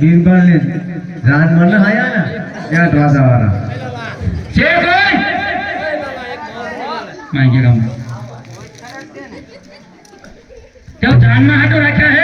બીરબલ ને રાન મન આયા ને, ત્યાં ઢોસા વાળા છે કોઈ માંગી રામ કેમ જાનમાં હાટો રાખ્યા હે?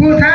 puta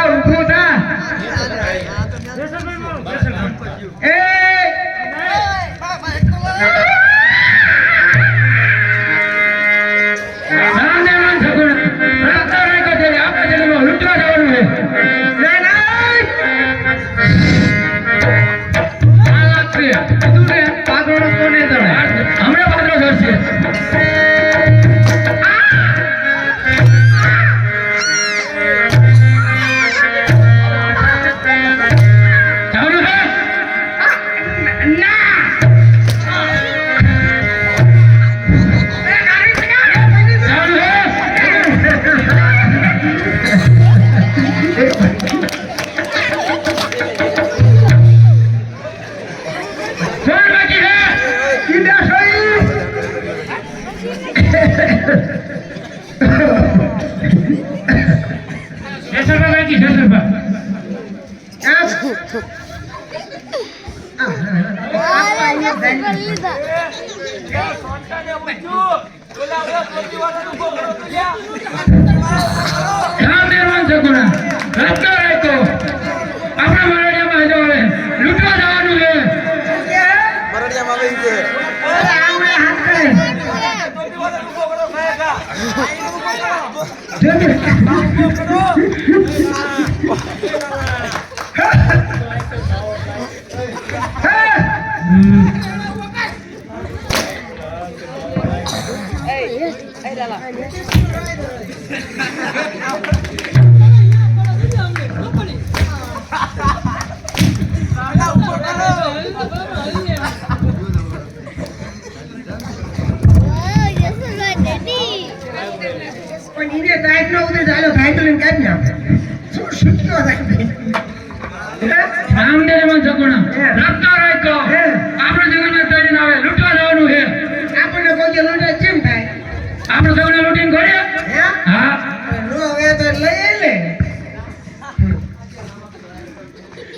Demek.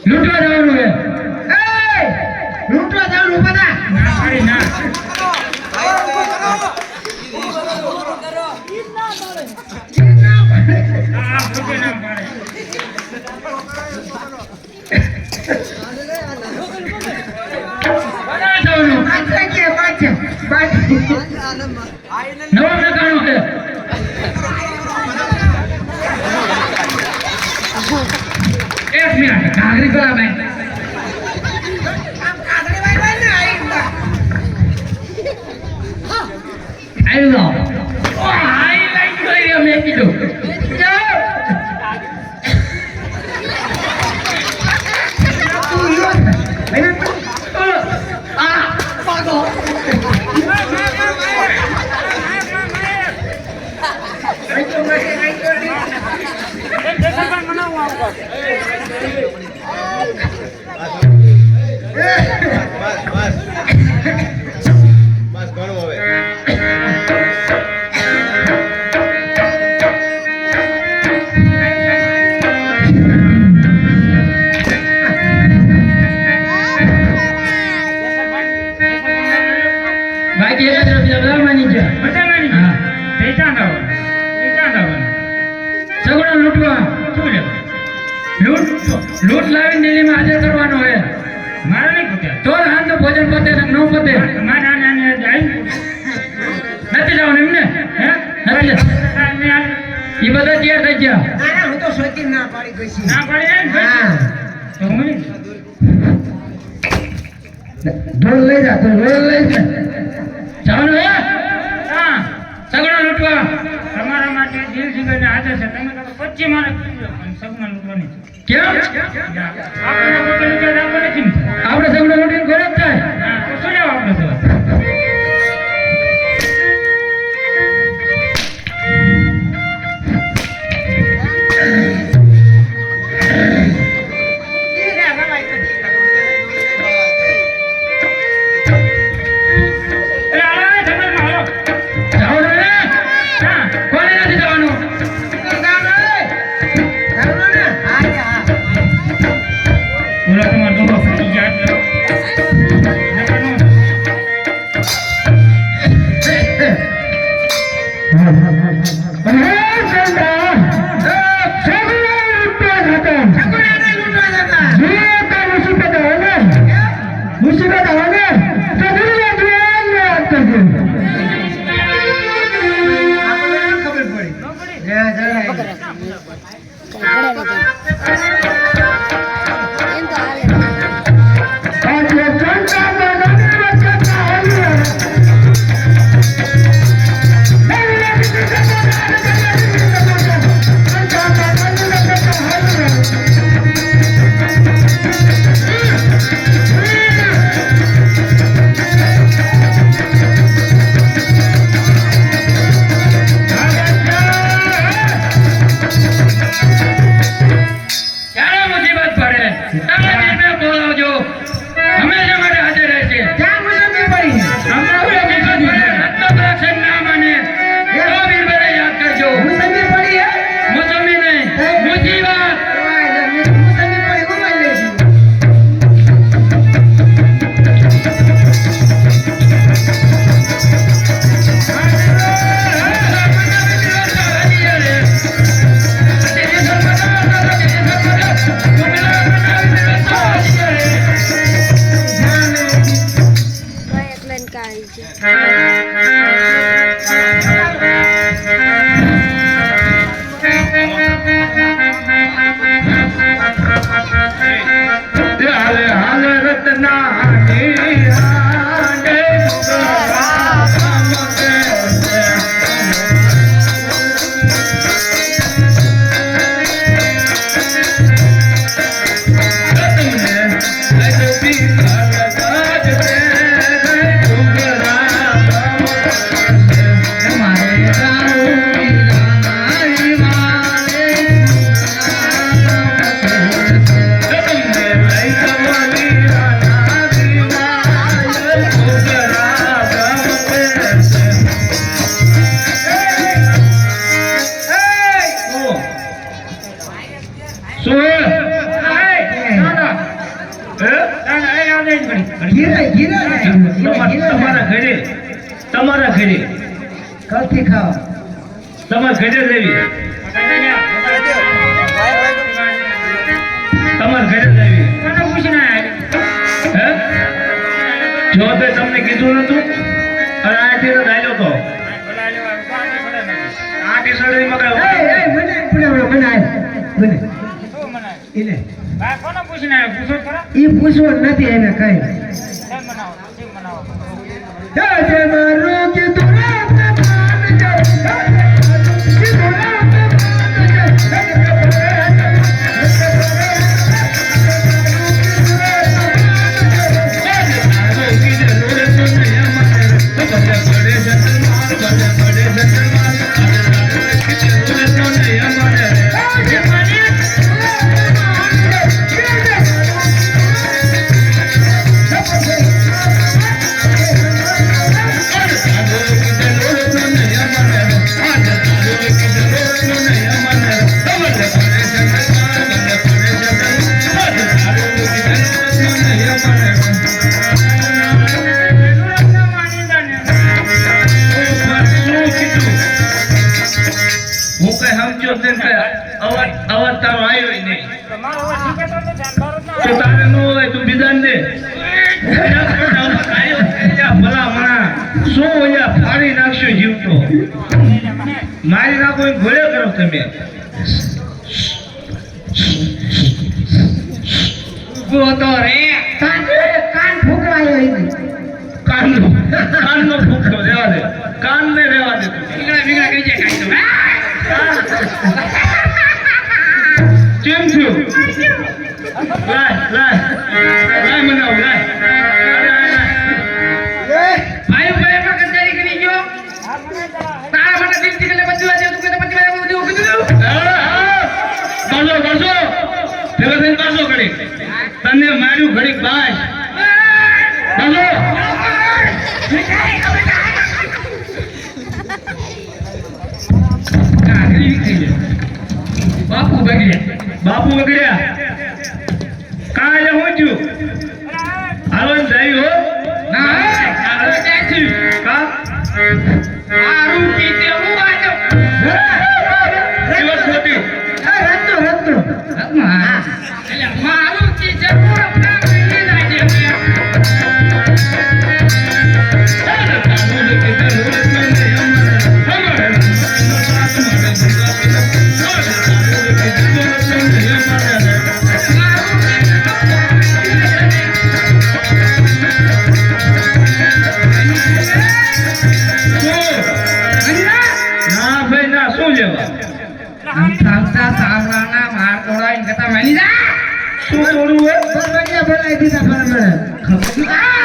લૂંટવા જવાનું છે. Chết લોટ લાવીને દિલ્હીમાં હાજર કરવાનો હોય એ બધા તૈયાર થઈ ગયા. હું તો ઢોલ લઈ જા ઢોલ લઈ જા. સગડા લૂંટવા. તમારા માટે દિલ સુધી આજે છે. તમે કહો પછી મારે સગડા લૂંટવાની કેમ? આપણે સગડા લૂંટીને ઘરે જ થાય. તો શું આપણે જય જય તમારા ઘરે હે? જો તે તમને કીધું નતું અને આથી તો ડાયલો તો. આ ટી શર્ટની એ એ મને પુણે મને આય મને ઇલે ઈ પૂછવું નથી એને કઈ. હે મારું કે તુરા માન ઘોડે કરો તમે ઊભો તો રે કાન કાન ફૂકવાયો ઈ કાનનો કાનનો ફૂંકડો રહેવા દે કાનને રહેવા દે તું વીગડા વીગડા કહી જાય કાંઈ તો કેમ થયું લાય લાય લાય મનાવ લાય બાજો ઘડી તને માર્યું ઘડી થઈ જાય બાપુ બગડ્યા. બાપુ બગડ્યા. કાલે હું છું? હાલો જાય હો. ના હાલો. કા? આરું પીતે ના શું લેવા આમ થાકતા સાવરાના માર તોડાઈને કહેતા મેલી જા શું તોડવું હે બરબડિયા બોલાવી દીધા પરમણે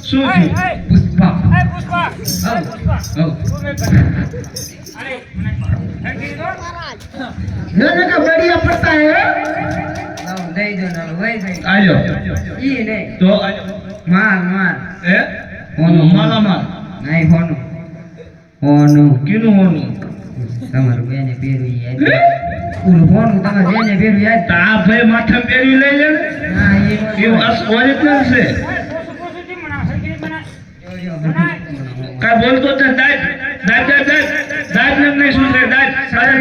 શું થયું પુષ્પા ના ના કા બડિયા પડતા હે દઈ દો ના વઈ દઈ આલ્યો ઈ નહીં તો માર માર હે હોનું. માલા માલ નહીં હોનું હોનું કીનું હોનું તમારું બેને પહેર્યું યાદ ઓલું હોનું તમારે બેને પહેર્યું યાદ તો ભાઈ માથા પહેરી લઈ લે ને ના એ એ ઓરિજિનલ છે કા બોલતો જ નથી. દાદ દાદ દાદ દાદ દાદ ને નહીં શું છે દાદ સારા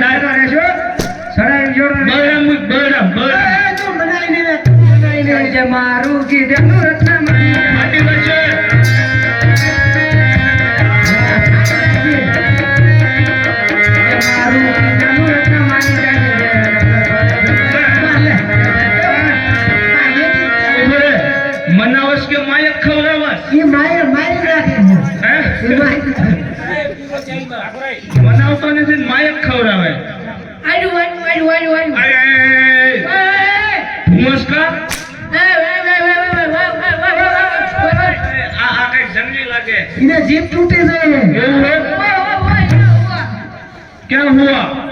એને જીભ તૂટી જાય છે. એવું હે ક્યાં હુઆ?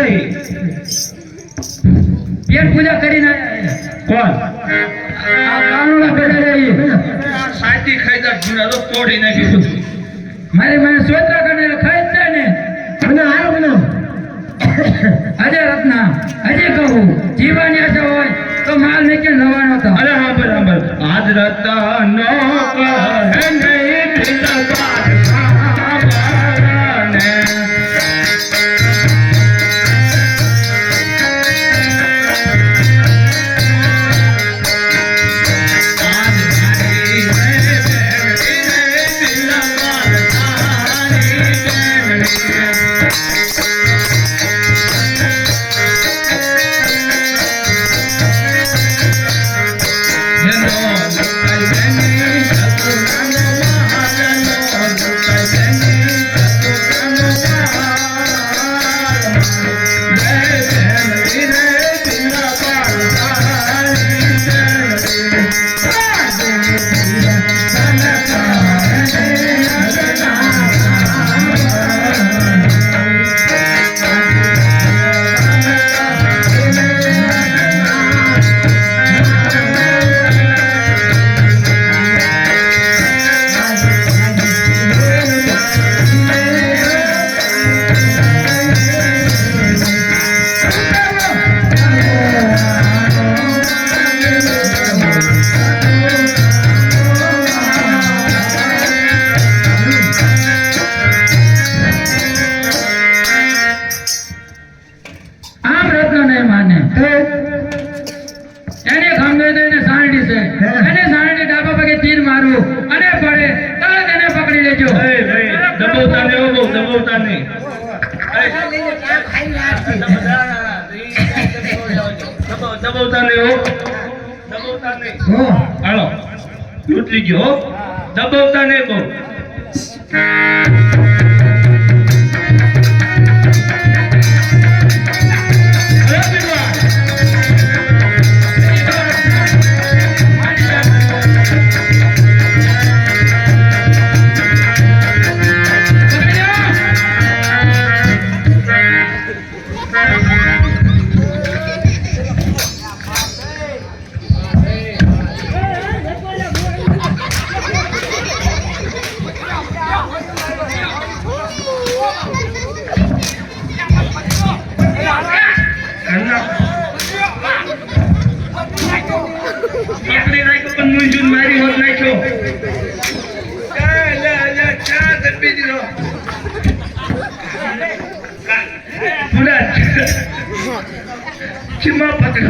ભૂખ્યા પેટ પૂજા કરીને કોણ? કાનુડા બેઠા જઈએ સાચી ખાઈદાર જૂના તો તોડી નાખ્યું બધું. મારી મને સોત્રા કરીને ખાઈ જ ને. મને હારો બનાવો અજય રત્ના અજય કહું. જીવાની આશા હોય તો માલ મેકે લવાનો હતો અરે હા બરાબર. આજ રત્તા નો કહે નહીં சும்மா பார்த்து.